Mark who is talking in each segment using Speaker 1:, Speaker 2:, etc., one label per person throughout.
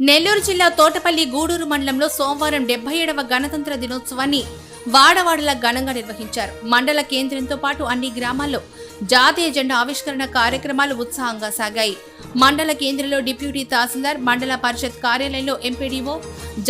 Speaker 1: నెల్లూరు జిల్లా తోటపల్లి గూడూరు మండలంలో సోమవారం డెబ్బై ఏడవ గణతంత్ర దినోత్సవాన్ని వాడవాడల ఘనంగా నిర్వహించారు. మండల కేంద్రంతో పాటు అన్ని గ్రామాల్లో జాతీయ జెండా ఆవిష్కరణ కార్యక్రమాలు ఉత్సాహంగా సాగాయి. మండల కేంద్రంలో డిప్యూటీ తహసీల్దార్ మండల పరిషత్ కార్యాలయంలో ఎంపీడీఓ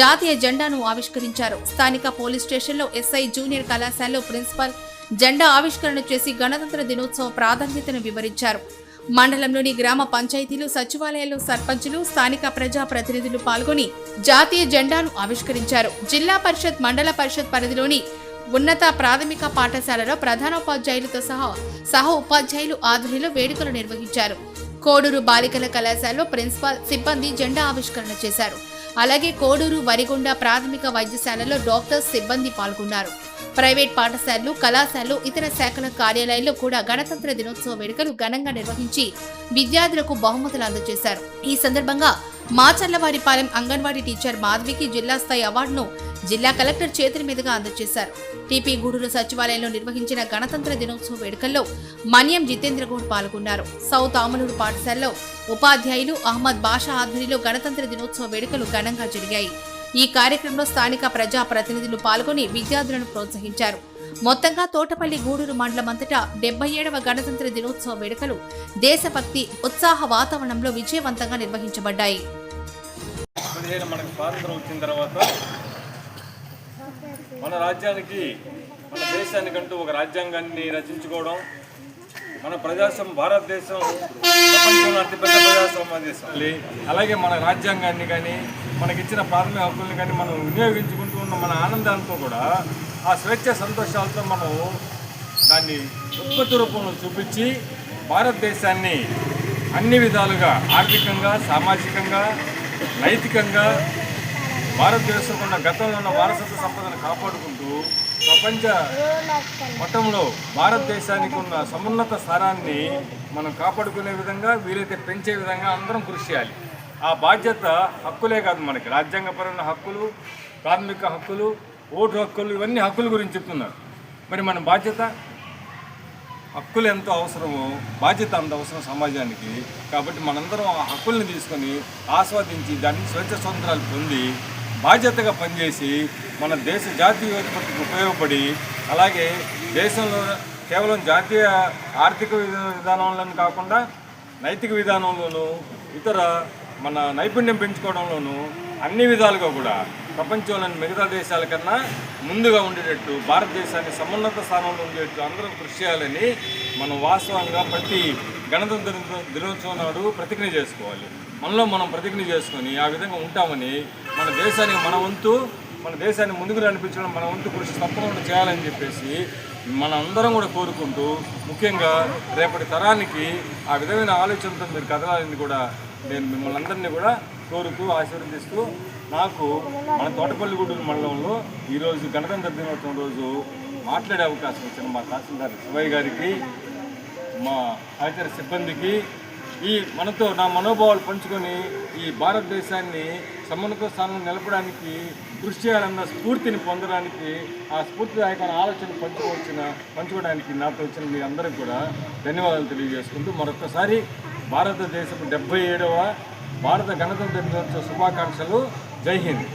Speaker 1: జాతీయ జెండాను ఆవిష్కరించారు. స్థానిక పోలీస్ స్టేషన్లో ఎస్ఐ జూనియర్ కళాశాలలో ప్రిన్సిపల్ జెండా ఆవిష్కరణ చేసి గణతంత్ర దినోత్సవ ప్రాధాన్యతను వివరించారు. మండలంలోని గ్రామ పంచాయతీలు సచివాలయాలు సర్పంచులు స్థానిక ప్రజా ప్రతినిధులు పాల్గొని జాతీయ జెండాను ఆవిష్కరించారు. జిల్లా పరిషత్ మండల పరిషత్ పరిధిలోని ఉన్నత ప్రాథమిక పాఠశాలలో ప్రధానోపాధ్యాయులతో సహా సహ ఉపాధ్యాయులు ఆధ్వర్యంలో వేడుకలు నిర్వహించారు. కోడూరు బాలికల కళాశాలలో ప్రిన్సిపాల్ సిబ్బంది జెండా ఆవిష్కరణ చేశారు. అలాగే కోడూరు వరిగొండ ప్రాథమిక వైద్యశాలలో డాక్టర్స్ సిబ్బంది పాల్గొన్నారు. ప్రైవేట్ పాఠశాలలు కళాశాలలు ఇతర శాఖల కార్యాలయాల్లో కూడా గణతంత్ర దినోత్సవ వేడుకలు ఘనంగా నిర్వహించి విద్యార్థులకు బహుమతులు అందజేశారు. ఈ సందర్భంగా మాచర్లవారిపాలెం అంగన్వాడీ టీచర్ మాధవికి జిల్లా స్థాయి అవార్డును జిల్లా కలెక్టర్ చేతుల మీదుగా అందజేశారు. టీపీ గూడూరు సచివాలయంలో నిర్వహించిన గణతంత్ర దినోత్సవ వేడుకల్లో మన్యం జితేంద్ర గౌడ్ పాల్గొన్నారు. సౌత్ ఆమలూరు పాఠశాలలో ఉపాధ్యాయులు అహ్మద్ బాషా ఆధ్వర్యంలో గణతంత్ర దినోత్సవ వేడుకలు ఘనంగా జరిగాయి. ఈ కార్యక్రమంలో స్థానిక ప్రజా ప్రతినిధులు పాల్గొని విద్యార్థులను ప్రోత్సహించారు. మొత్తంగా తోటపల్లి గూడూరు మండలం అంతటా డెబ్బై ఏడవ గణతంత్ర దినోత్సవ వేడుకలు దేశభక్తి ఉత్సాహ వాతావరణంలో విజయవంతంగా నిర్వహించబడ్డాయి.
Speaker 2: మనకు స్వాతంత్రం వచ్చిన తర్వాత మన రాజ్యానికి మన దేశానికంటూ ఒక రాజ్యాంగాన్ని రచించుకోవడం మన ప్రజాస్వామ్య భారతదేశం ప్రపంచంలో అతిపెద్ద ప్రజాస్వామ్య దేశం. అలాగే మన రాజ్యాంగాన్ని కానీ మనకిచ్చిన ప్రాథమిక హక్కుల్ని కానీ మనం వినియోగించుకుంటూ ఉన్న మన ఆనందాలతో కూడా ఆ స్వేచ్ఛ సంతోషాలతో మనం దాన్ని ఉత్పత్తి రూపంలో చూపించి భారతదేశాన్ని అన్ని విధాలుగా ఆర్థికంగా సామాజికంగా నైతికంగా భారతదేశం ఉన్న గతంలో ఉన్న వారసత్వ సంపదను కాపాడుకుంటూ ప్రపంచ మట్టంలో భారతదేశానికి ఉన్న సమున్నత స్థానాన్ని మనం కాపాడుకునే విధంగా వీలైతే పెంచే విధంగా అందరం కృషి చేయాలి. ఆ బాధ్యత హక్కులే కాదు మనకి. రాజ్యాంగపరమైన హక్కులు కార్మిక హక్కులు ఓటు హక్కులు ఇవన్నీ హక్కుల గురించి చెప్తున్నారు. మరి మన బాధ్యత? హక్కులు ఎంతో అవసరమో బాధ్యత అంత అవసరం సమాజానికి. కాబట్టి మనందరం ఆ హక్కుల్ని తీసుకొని ఆస్వాదించి దాన్ని స్వేచ్ఛ స్వతంత్రాలు పొంది బాధ్యతగా పనిచేసి మన దేశ జాతీయ ఉత్పత్తికి ఉపయోగపడి అలాగే దేశంలో కేవలం జాతీయ ఆర్థిక విధానంలోనే కాకుండా నైతిక విధానంలోనూ ఇతర మన నైపుణ్యం పెంచుకోవడంలోనూ అన్ని విధాలుగా కూడా ప్రపంచంలోని మిగతా దేశాల కన్నా ముందుగా ఉండేటట్టు భారతదేశాన్ని సమున్నత స్థానంలో ఉండేటట్టు అందరం కృషి చేయాలని మనం వాస్తవంగా ప్రతి గణతంత్ర దినోత్సవం నాడు ప్రతిజ్ఞ చేసుకోవాలి. మనలో మనం ప్రతిజ్ఞ చేసుకొని ఆ విధంగా ఉంటామని మన దేశానికి మన వంతు మన దేశాన్ని ముందుకు నడిపించడం మన వంతు కృషి తప్పకుండా చేయాలని చెప్పేసి మన అందరం కూడా కోరుకుంటూ ముఖ్యంగా రేపటి తరానికి ఆ విధమైన ఆలోచనతో మీరు కదలాలని కూడా నేను మిమ్మల్ని అందరినీ కూడా కోరుకు ఆశీర్వదిస్తూ నాకు మన తోటపల్లిగూడూరు మండలంలో ఈరోజు గణతంత్ర దినోత్సవం రోజు మాట్లాడే అవకాశం ఇచ్చిన మా తహసీల్దార్ శివయ్య గారికి మా సహచర సిబ్బందికి ఈ మనతో నా మనోభావాలు పంచుకొని ఈ భారతదేశాన్ని సమున్నత స్థానంలో నిలపడానికి కృషి చేయాలన్న స్ఫూర్తిని పొందడానికి ఆ స్ఫూర్తిదాయకమైన ఆలోచన పంచుకోవచ్చిన పంచుకోవడానికి నాతో వచ్చిన మీ అందరికి కూడా ధన్యవాదాలు తెలియజేసుకుంటూ మరొకసారి భారతదేశపు డెబ్బై ఏడవ భారత గణతంత్ర దినోత్సవ శుభాకాంక్షలు. జై హింద్.